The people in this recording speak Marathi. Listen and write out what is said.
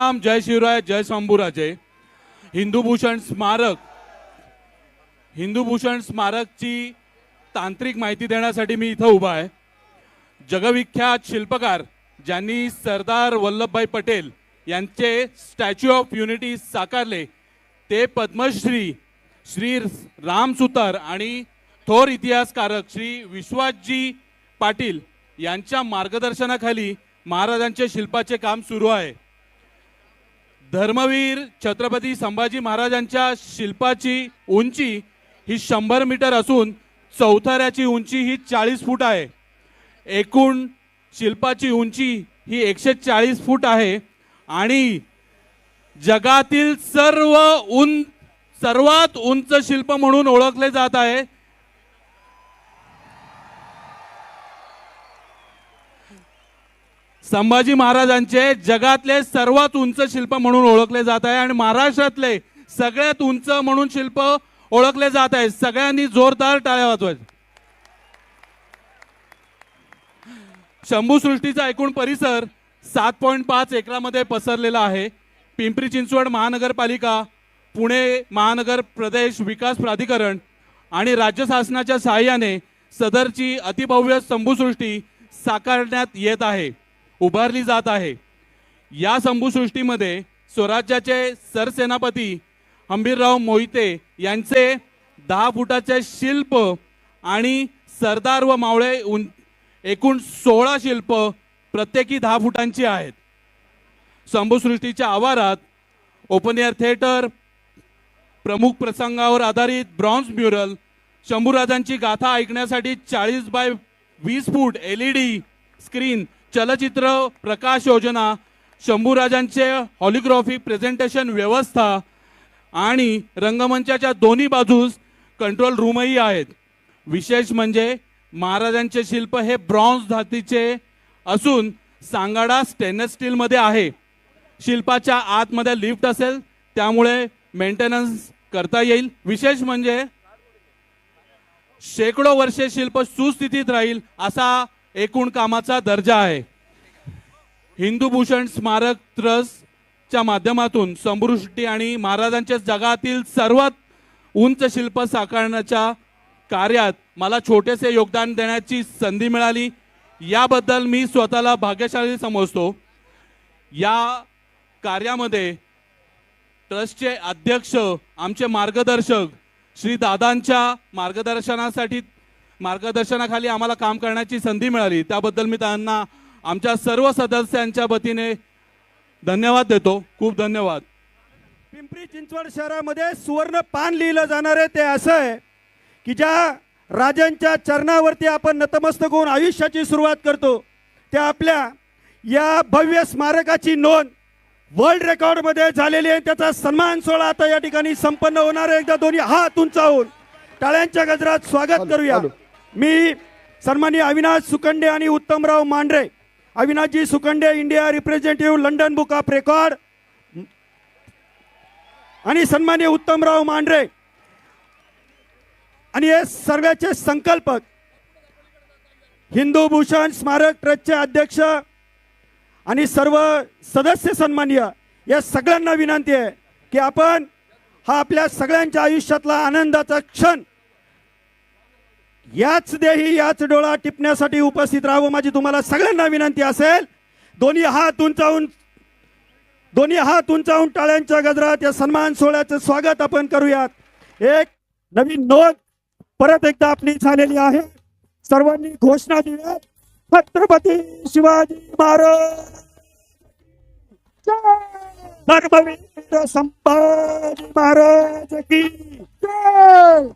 राम जय शिवराय जय शंभूराजे. हिंदू भूषण स्मारक हिंदू भूषण स्मारकची तांत्रिक माहिती देण्यासाठी मी इथं उभा आहे. जगविख्यात शिल्पकार ज्यांनी सरदार वल्लभभाई पटेल यांचे स्टॅच्यू ऑफ युनिटी साकारले ते पद्मश्री श्री राम सुतार आणि थोर इतिहासकारक श्री विश्वासजी पाटील यांच्या मार्गदर्शनाखाली महाराजांचे शिल्पाचे काम सुरू आहे. धर्मवीर छत्रपती संभाजी महाराजांच्या शिल्पाची उंची ही शंभर मीटर असून चौथऱ्याची उंची ही चाळीस फूट आहे. एकूण शिल्पाची उंची ही एकशे चाळीस फूट आहे आणि जगातील सर्व उं सर्वात उंच शिल्प म्हणून ओळखले जात आहे. संभाजी महाराजांचे जगातले सर्वात उंच शिल्प म्हणून ओळखले जात आहे आणि महाराष्ट्रातले सगळ्यात उंच म्हणून शिल्प ओळखले जात आहे. सगळ्यांनी जोरदार टाळ्या वाजवायच्या. शंभूसृष्टीचा एकूण परिसर सात पॉईंट पाच एकरामध्ये पसरलेला आहे. पिंपरी चिंचवड महानगरपालिका पुणे महानगर प्रदेश विकास प्राधिकरण आणि राज्य शासनाच्या सहाय्याने सदरची अतिभव्य शंभूसृष्टी साकारण्यात येत आहे. उभारली जात आहे. या शंभूसृष्टीमध्ये स्वराज्याचे सरसेनापती हंबीरराव मोहिते यांचे दहा फुटाचे शिल्प आणि सरदार व मावळे उं एकूण सोळा शिल्प प्रत्येकी दहा फुटांची आहेत. शंभूसृष्टीच्या आवारात ओपन एअर थिएटर प्रमुख प्रसंगावर आधारित ब्रॉन्झ म्युरल शंभूराजांची गाथा ऐकण्यासाठी चाळीस बाय वीस foot L E D screen चलचित्र प्रकाश योजना शंभूराजांचे हॉलिग्राफी प्रेझेंटेशन व्यवस्था आणि रंगमंचाच्या दोन्ही बाजूस कंट्रोल रूमही आहेत. विशेष म्हणजे महाराजांचे शिल्प हे ब्रॉन्झ धातीचे असून सांगाडा स्टेनलेस स्टीलमध्ये आहे. शिल्पाच्या आतमध्ये लिफ्ट असेल त्यामुळे मेंटेनन्स करता येईल. विशेष म्हणजे शेकडो वर्षे शिल्प सुस्थितीत राहील असा एकूण कामाचा दर्जा आहे. हिंदू भूषण स्मारक ट्रस्टच्या माध्यमातून समृष्टी आणि महाराजांच्या जगातील सर्वात उंच शिल्प साकारण्याच्या कार्यात मला छोटेसे योगदान देण्याची संधी मिळाली. याबद्दल मी स्वतःला भाग्यशाली समजतो. या कार्यामध्ये ट्रस्टचे अध्यक्ष आमचे मार्गदर्शक श्री दादांच्या मार्गदर्शनासाठी मार्गदर्शनाखाली आम्हाला काम करण्याची संधी मिळाली. त्याबद्दल मी त्यांना आमच्या सर्व सदस्यांच्या वतीने धन्यवाद देतो. खूप धन्यवाद. पिंपरी चिंचवड शहरामध्ये सुवर्ण पान लिहिलं जाणार आहे. ते असं आहे की ज्या राजांच्या चरणावरती आपण नतमस्तक होऊन आयुष्याची सुरुवात करतो त्या आपल्या या भव्य स्मारकाची नोंद वर्ल्ड रेकॉर्डमध्ये झालेली आहे. त्याचा सन्मान सोहळा आता या ठिकाणी संपन्न होणार आहे. एकदा दोन्ही हात उंचावून टाळ्यांच्या गजरात स्वागत करूया. मी सन्मानी अविनाश सुकंडे आणि Uttamrao Mandhare Avinashji Sukande India representative London book of record आणि सन्मान्य उत्तमराव मांढरे. आणि हे सर्वाचे संकल्पक हिंदू भूषण स्मारक ट्रस्टचे अध्यक्ष आणि सर्व सदस्य सन्मान्य या सगळ्यांना विनंती आहे की आपण हा आपल्या सगळ्यांच्या आयुष्यातला आनंदाचा क्षण याच देही याच डोळा टिपण्यासाठी उपस्थित राहावं माझी तुम्हाला सगळ्यांना विनंती असेल. दोन्ही हात उंचावून दोन्ही हात उंचावून टाळ्यांच्या गजरात या सन्मान सोहळ्याचं स्वागत आपण करूयात. एक नवीन नोंद परत एकदा आपली झालेली आहे. सर्वांनी घोषणा दिल्या. छत्रपती शिवाजी महाराज. धर्मवीर संभाजी महाराज की जय!